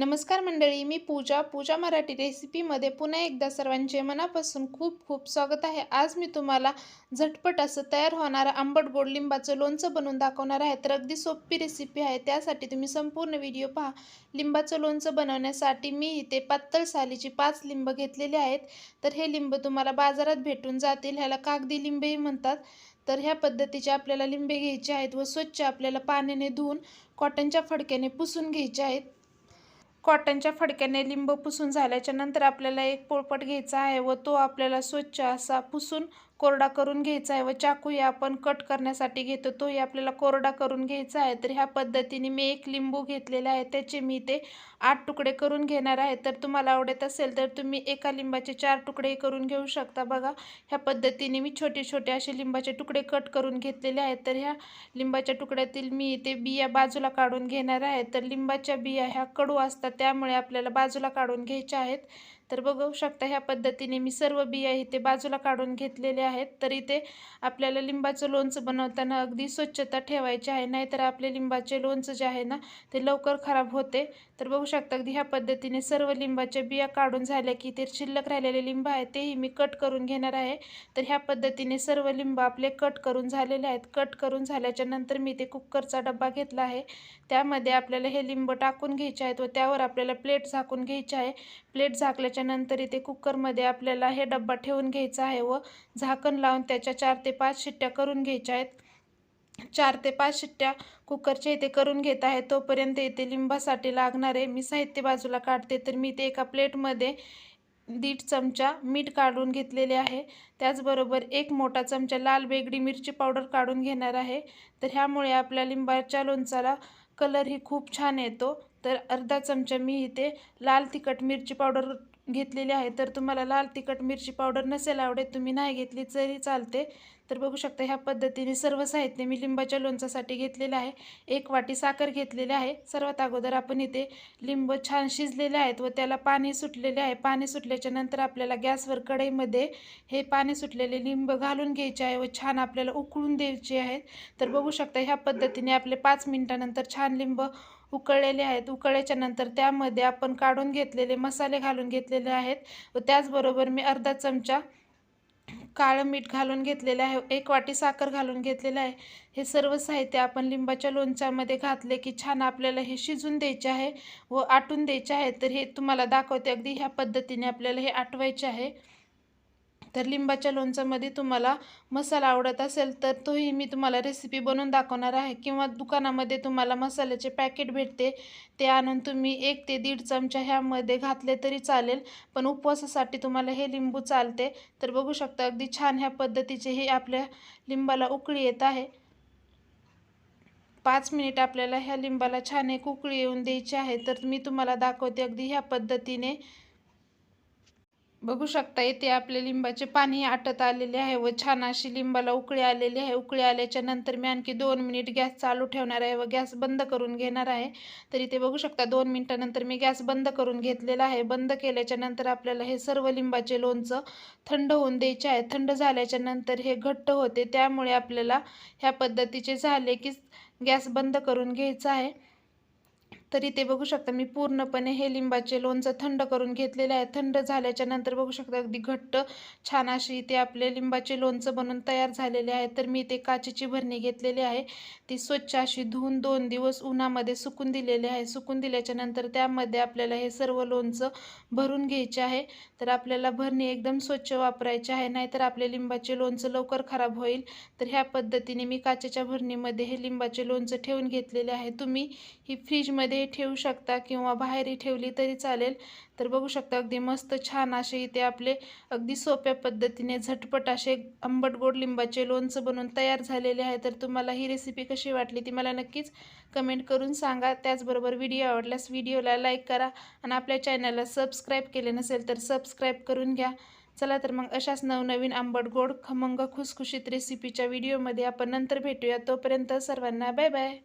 नमस्कार मंडळी मी पूजा. पूजा मराठी रेसिपीमध्ये पुन्हा एकदा सर्वांचे मनापासून खूप खूप स्वागत आहे. आज मी तुम्हाला झटपट असं तयार होणारं आंबट गोड लिंबाचं लोणचं बनवून दाखवणार आहे. तर अगदी सोपी रेसिपी आहे. त्यासाठी तुम्ही संपूर्ण व्हिडिओ पहा. लिंबाचं लोणचं बनवण्यासाठी मी इथे पातळ सालीची पाच लिंब घेतलेले आहेत. तर हे लिंब तुम्हाला बाजारात भेटून जातील. ह्याला कागदी लिंबेही म्हणतात. तर ह्या पद्धतीचे आपल्याला लिंबे घ्यायचे आहेत व स्वच्छ आपल्याला पाण्याने धुवून कॉटनच्या फडक्याने पुसून घ्यायचे आहेत. कॉटनच्या फडक्याने लिंब पुसून झाल्याच्यानंतर आपल्याला एक पोळपट घ्यायचा आहे व तो आपल्याला स्वच्छ असा पुसून कोरडा करून घ्यायचा आहे व चाकूही आपण कट करण्यासाठी घेतो. तोही आपल्याला कोरडा करून घ्यायचा आहे. तर ह्या पद्धतीने मी एक लिंबू घेतलेला आहे. त्याचे मी ते आठ तुकडे करून घेणार आहे. तर तुम्हाला आवडत असेल तर तुम्ही एका लिंबाचे चार तुकडे करून घेऊ शकता. बघा ह्या पद्धतीने मी छोटे छोटे असे लिंबाचे तुकडे कट करून घेतलेले आहेत. तर ह्या लिंबाच्या तुकड्यातील मी ते बिया बाजूला काढून घेणार आहे. तर लिंबाच्या बिया ह्या कडू असतात. त्यामुळे आपल्याला बाजूला काढून घ्यायच्या आहेत. तर बघू शकता ह्या पद्धतीने मी सर्व बिया इथे बाजूला काढून घेतलेले आहेत. तर इथे आपल्याला लिंबाचं लोणचं बनवताना अगदी स्वच्छता ठेवायची आहे. नाहीतर आपले लिंबाचे लोणचं जे आहे ना ते लवकर खराब होते. तर बघू शकता अगदी ह्या पद्धतीने सर्व लिंबाच्या बिया काढून झाल्या की ते शिल्लक राहिलेले लिंब आहे तेही मी कट करून घेणार आहे. तर ह्या पद्धतीने सर्व लिंब आपले कट करून झालेले आहेत. कट करून झाल्याच्यानंतर मी ते कुकरचा डब्बा घेतला आहे. त्यामध्ये आपल्याला हे लिंब टाकून घ्यायचे आहेत व त्यावर आपल्याला प्लेट झाकून घ्यायची आहे. प्लेट झाकल्याच्या त्याच्यानंतर इथे कुकरमध्ये आपल्याला हे डब्बा ठेवून घ्यायचा आहे व झाकण लावून त्याच्या चार ते पाच शिट्ट्या करून घ्यायच्या आहेत. चार ते पाच शिट्ट्या कुकरच्या इथे करून घेत आहे. तोपर्यंत इथे लिंबासाठी लागणारे मी साहित्य बाजूला काढते तर मी ते एका प्लेटमध्ये दीड चमचा मीठ काढून घेतलेले आहे. त्याचबरोबर एक मोठा चमचा लाल बेगडी मिरची पावडर काढून घेणार आहे. तर ह्यामुळे आपल्या लिंबाच्या लोणचाला कलरही खूप छान येतो. तर अर्धा चमचा मी इथे लाल तिखट मिरची पावडर घेतलेली आहे. तर तुम्हाला लाल तिखट मिरची पावडर नसेल आवडेल तुम्ही नाही घेतली तरी चालते. तर बघू शकता ह्या पद्धतीने सर्व साहित्य मी लिंबाच्या लोणचासाठी घेतलेलं आहे. एक वाटी साखर घेतलेली आहे. सर्वात अगोदर आपण इथे लिंब छान शिजलेले आहेत व त्याला पाणी सुटलेले आहे. पाणी सुटल्याच्या नंतर आपल्याला गॅसवर कढईमध्ये हे पाणी सुटलेले लिंब घालून घ्यायचे आहे व छान आपल्याला उकळून द्यायचे आहेत. तर बघू शकता ह्या पद्धतीने आपले पाच मिनटानंतर छान लिंब उकळलेले आहेत. उकळल्याच्या नंतर त्यामध्ये आपण काढून घेतलेले मसाले घालून घेतलेले आहेत व त्याचबरोबर मी अर्धा चमचा काळं मीठ घालून घेतलेलं आहे एक वाटी साखर घालून घेतलेलं आहे. हे सर्व साहित्य आपण लिंबाच्या लोणच्यामध्ये घातले की छान आपल्याला हे शिजून द्यायचे आहे व आटून द्यायचे आहे. तर हे तुम्हाला दाखवते. अगदी ह्या पद्धतीने आपल्याला हे आटवायचे आहे. तर लिंबाच्या लोणचामध्ये तुम्हाला मसाला आवडत असेल तर तोही मी तुम्हाला रेसिपी बनवून दाखवणार आहे. किंवा दुकानामध्ये तुम्हाला मसाल्याचे पॅकेट भेटते. ते आणून तुम्ही एक ते दीड चमचा ह्यामध्ये घातले तरी चालेल. पण उपवासासाठी तुम्हाला हे लिंबू चालते. तर बघू शकता अगदी छान ह्या पद्धतीचे हे आपल्या लिंबाला उकळी येत आहे. पाच मिनिट आपल्याला ह्या लिंबाला छान एक उकळी येऊन द्यायची आहे. तर मी तुम्हाला दाखवते अगदी ह्या पद्धतीने. बघू शकता इथे आपले लिंबाचे पाणी आटत आलेले आहे व छान अशी लिंबाला उकळी आलेली आहे. उकळी आल्याच्यानंतर मी आणखी दोन मिनिट गॅस चालू ठेवणार आहे व गॅस बंद करून घेणार आहे. तर इथे बघू शकता दोन मिनिटानंतर मी गॅस बंद करून घेतलेला आहे. बंद केल्याच्यानंतर आपल्याला हे सर्व लिंबाचे लोणचं थंड होऊन द्यायचे आहे. थंड झाल्याच्यानंतर हे घट्ट होते. त्यामुळे आपल्याला ह्या पद्धतीचे झाले की गॅस बंद करून घ्यायचा आहे. तर इथे बघू शकता. मी पूर्णपणे हे लिंबाचे लोणचं थंड करून घेतलेले आहे. थंड झाल्याच्यानंतर बघू शकता अगदी घट्ट छान अशी इथे आपले लिंबाचे लोणचं बनून तयार झालेले आहे. तर मी इथे काचेची भरणी घेतलेली आहे. ती स्वच्छ अशी धुवून दोन दिवस उन्हामध्ये सुकून दिलेले आहे. सुकून दिल्याच्या नंतर त्यामध्ये आपल्याला हे सर्व लोणचं भरून घ्यायचे आहे. तर आपल्याला भरणी एकदम स्वच्छ वापरायची आहे. नाहीतर आपले लिंबाचे लोणचं लवकर खराब होईल. तर ह्या पद्धतीने मी काचेच्या भरणीमध्ये हे लिंबाचे लोणचं ठेवून घेतलेले आहे. तुम्ही ही फ्रीजमध्ये ठेवू शकता किंवा बाहेरही ठेवली तरी चालेल. तर बघू शकता अगदी मस्त छान असे इथे आपले अगदी सोप्या पद्धतीने झटपट असे आंबट गोड लिंबाचे लोणचं बनवून तयार झालेले आहे. तर तुम्हाला ही रेसिपी कशी वाटली ती मला नक्कीच कमेंट करून सांगा. त्याचबरोबर व्हिडिओ आवडल्यास व्हिडिओला लाईक करा आणि आपल्या चॅनलला सबस्क्राईब केले नसेल तर सबस्क्राईब करून घ्या. चला तर मग अशाच नवनवीन आंबट गोड खमंग खुसखुशीत रेसिपीच्या व्हिडिओमध्ये आपण नंतर भेटूया. तोपर्यंत सर्वांना बाय बाय